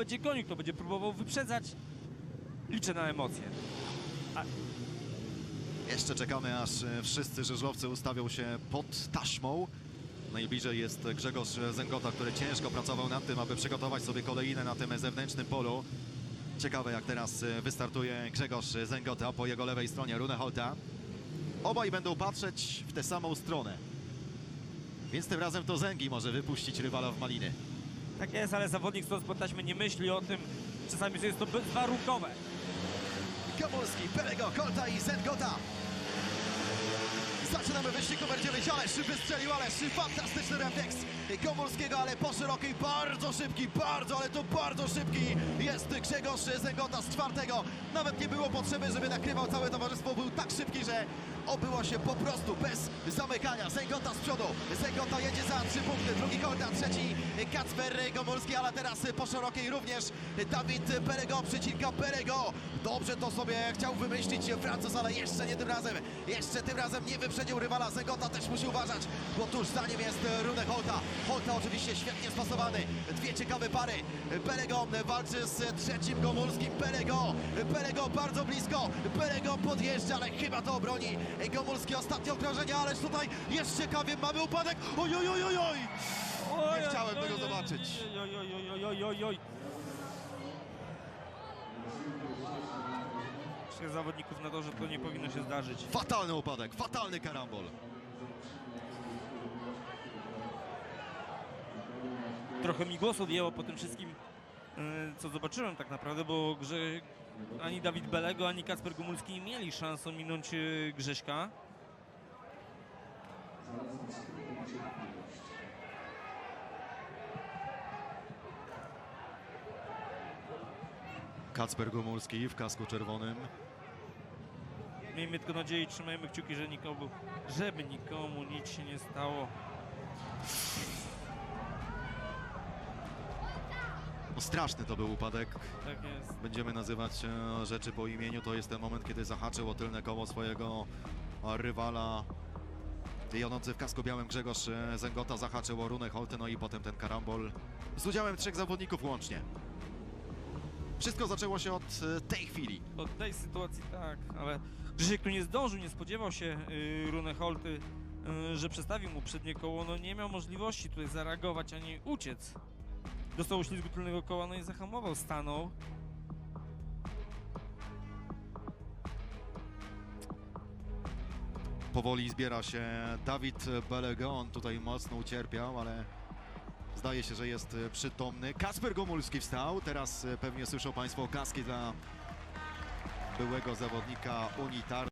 będzie gonił, kto będzie próbował wyprzedzać. Liczę na emocje. Jeszcze czekamy, aż e, wszyscy żużlowcy ustawią się pod taśmą. Najbliżej jest Grzegorz Zęgota, który ciężko pracował nad tym, aby przygotować sobie kolejne na tym zewnętrznym polu. Ciekawe, jak teraz e, wystartuje Grzegorz Zęgota po jego lewej stronie Rune Holta. Obaj będą patrzeć w tę samą stronę. Więc tym razem to Zęgi może wypuścić rywala w maliny. Tak jest, ale zawodnik stąd pod taśmy nie myśli o tym. Czasami że jest to bezwarunkowe. Komorski, Pelego, Kolta i Zengota. Zaczynamy wyścig numer 9, ależ wystrzelił, ależ fantastyczny refleks Komorskiego, ale po szerokiej, bardzo szybki, bardzo, ale to bardzo szybki jest Grzegorz Zengota z czwartego. Nawet nie było potrzeby, żeby nakrywał całe towarzystwo, był tak szybki, że obyło się po prostu bez zamykania. Zengota z przodu, Zengota jedzie za trzy punkty, drugi Kolta, trzeci Kacper Gomorski, ale teraz po szerokiej również Dawid Perego, przycinka Perego. Dobrze to sobie chciał wymyślić Francuz, ale jeszcze nie tym razem. Jeszcze tym razem nie wyprzedził rywala. Zegota też musi uważać, bo tuż za nim jest Rune Holta. Holta oczywiście świetnie spasowany. Dwie ciekawe pary. Perego walczy z trzecim Gomulskim. Perego, Perego bardzo blisko. Perego podjeżdża, ale chyba to obroni. Gomulski ostatnie okrążenie, ależ tutaj jest ciekawie. Mamy upadek. Oj, oj, oj, oj, oj. Oj, chciałem tego zobaczyć. Oj, oj, oj, oj, oj, oj, oj. Trzech zawodników na to, że to nie powinno się zdarzyć. Fatalny upadek, fatalny karambol. Trochę mi głos odjęło po tym wszystkim, yy, co zobaczyłem tak naprawdę, bo że ani Dawid Belego, ani Kacper Gumulski nie mieli szans ominąć yy, Grześka. Kacper Gomulski w kasku czerwonym. Miejmy tylko nadzieję i trzymajmy kciuki, że nikomu, żeby nikomu nic się nie stało. No, straszny to był upadek. Tak jest. Będziemy nazywać rzeczy po imieniu. To jest ten moment, kiedy zahaczył o tylne koło swojego rywala. Jadący w kasku białym Grzegorz e, Zęgota zahaczył o Runę Holte, no i potem ten karambol z udziałem trzech zawodników łącznie. Wszystko zaczęło się od e, tej chwili. Od tej sytuacji tak, ale Grzesiek tu nie zdążył, nie spodziewał się yy, Rune Holty, yy, że przestawił mu przednie koło, no nie miał możliwości tutaj zareagować ani uciec. Dostał ślizgu tylnego koła, no i zahamował, stanął. Powoli zbiera się Dawid Belegon. Tutaj mocno ucierpiał, ale zdaje się, że jest e, przytomny. Kasper Gomulski wstał. Teraz e, pewnie słyszą Państwo kaski dla byłego zawodnika Unitar.